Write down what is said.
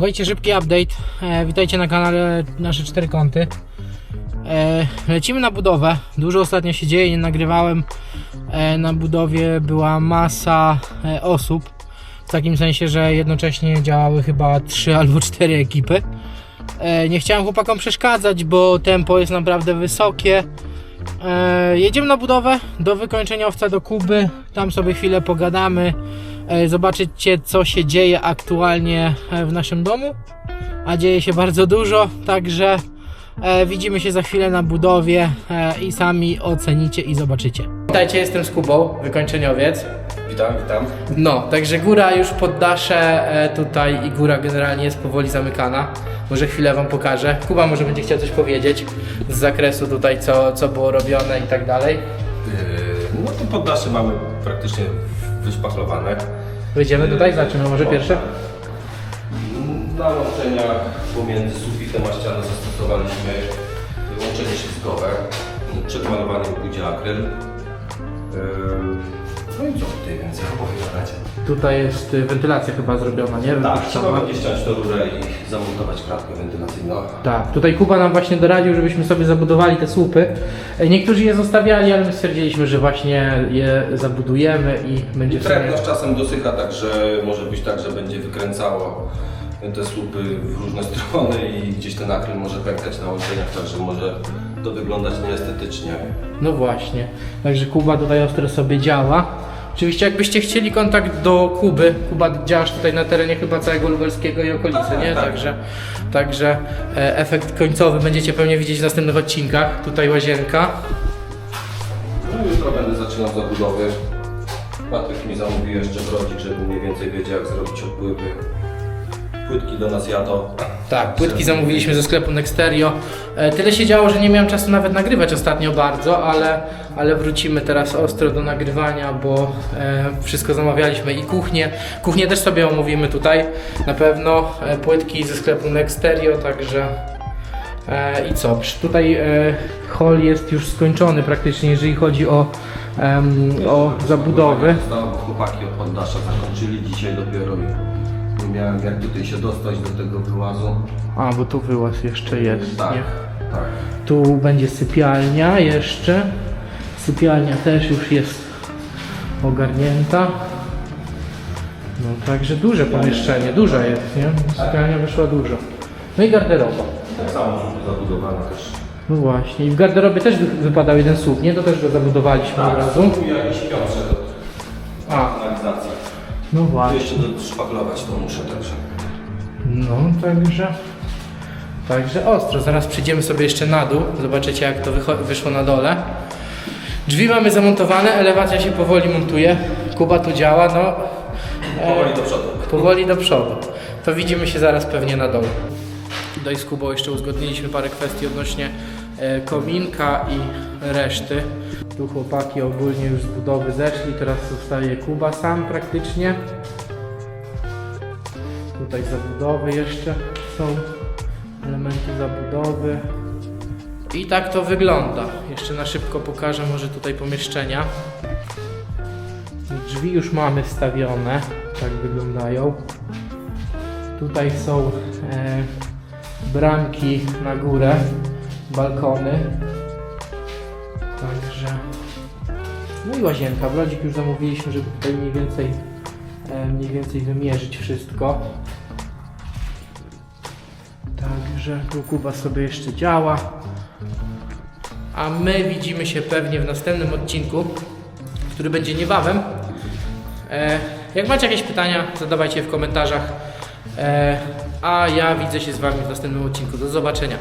Słuchajcie, szybki update. E, witajcie na kanale Nasze Cztery Kąty. E, lecimy na budowę. Dużo ostatnio się dzieje, nie nagrywałem. E, na budowie była masa e, osób. W takim sensie, że jednocześnie działały chyba trzy albo cztery ekipy. E, nie chciałem chłopakom przeszkadzać, bo tempo jest naprawdę wysokie. E, jedziemy na budowę do wykończeniowca do Kuby. Tam sobie chwilę pogadamy. E, zobaczycie, co się dzieje aktualnie e, w naszym domu. A dzieje się bardzo dużo, także widzimy się za chwilę na budowie i sami ocenicie i zobaczycie. Witajcie, jestem z Kubą, wykończeniowiec. Witam, witam. No, także góra już poddasze e, tutaj i góra generalnie jest powoli zamykana. Może chwilę wam pokażę. Kuba może będzie chciał coś powiedzieć z zakresu tutaj, co, co było robione i tak dalej. Yy, no to poddasze mamy praktycznie wyszpachlowane. Wyjdziemy tutaj, zobaczymy może pierwsze. Na łączeniach pomiędzy sufitem a ścianą zastosowaliśmy łączenie ślizgowe. Przed malowaniem pójdzie akryl. Yy, no i co tutaj więcej opowiadać? Tutaj jest y, wentylacja chyba zrobiona, nie? Tak, Wypuszczona. trzeba będzie ściąć tę rurę i zamontować klatkę wentylacyjną. Tak, tutaj Kuba nam właśnie doradził, żebyśmy sobie zabudowali te słupy. E, Niektórzy je zostawiali, ale my stwierdziliśmy, że właśnie je zabudujemy i będzie I drewno z czasem dosycha, także może być tak, że będzie wykręcało te słupy w różne strony i gdzieś ten akryl może pękać na łączeniach, także może to wyglądać nieestetycznie. No właśnie, także Kuba tutaj ostro sobie działa. Oczywiście jakbyście chcieli kontakt do Kuby, Kuba działasz tutaj na terenie chyba całego lubelskiego i okolicy, nie? tak. Także, także e, efekt końcowy będziecie pewnie widzieć w następnych odcinkach. Tutaj łazienka. No jutro będę zaczynał zabudowy. Patryk mi zamówił jeszcze brodzik, żeby mniej więcej wiedział jak zrobić odpływy. Płytki do nas jadą. Tak, płytki zamówiliśmy ze sklepu Nexterio. E, Tyle się działo, że nie miałem czasu nawet nagrywać ostatnio bardzo, ale, ale wrócimy teraz ostro do nagrywania, bo e, wszystko zamawialiśmy i kuchnię. Kuchnię też sobie omówimy tutaj na pewno. E, płytki ze sklepu Nexterio, także e, i co? Przy- Tutaj e, hall jest już skończony praktycznie, jeżeli chodzi o, em, o zabudowy. Chłopaki od poddasza zakończyli dzisiaj dopiero nie miałem jak tutaj się dostać do tego wyłazu. A, bo tu wyłaz jeszcze jest. Tak, nie? tak. Tu będzie sypialnia jeszcze. Sypialnia też już jest ogarnięta. No także duże pomieszczenie, duża jest, nie? Sypialnia wyszła dużo. No i garderoba. Tak samo słupy zabudowane też. No właśnie. I w garderobie też wy- wypadał jeden słup, nie? To też go zabudowaliśmy od razu. Tu jakiś A, kanalizacji. No Tu właśnie. jeszcze doszpachlować to muszę także. No, także. Także ostro. Zaraz przyjdziemy sobie jeszcze na dół. Zobaczycie, jak to wycho- wyszło na dole. Drzwi mamy zamontowane, elewacja się powoli montuje. Kuba tu działa, no. e, Powoli do przodu. powoli do przodu. To widzimy się zaraz pewnie na dole. Tutaj z Kubą jeszcze uzgodniliśmy parę kwestii odnośnie kominka i reszty. Tu chłopaki ogólnie już z budowy zeszli, teraz zostaje Kuba sam praktycznie. Tutaj zabudowy jeszcze są elementy zabudowy. I tak to wygląda. Jeszcze na szybko pokażę może tutaj pomieszczenia. Drzwi już mamy wstawione, tak wyglądają. Tutaj są e, bramki na górę, balkony. Także. No i łazienka. Brodzik już zamówiliśmy, żeby tutaj mniej więcej, e, mniej więcej wymierzyć wszystko. Także tu Kuba sobie jeszcze działa. A my widzimy się pewnie w następnym odcinku, który będzie niebawem. E, jak macie jakieś pytania, zadawajcie w komentarzach. E, a ja widzę się z Wami w następnym odcinku. Do zobaczenia.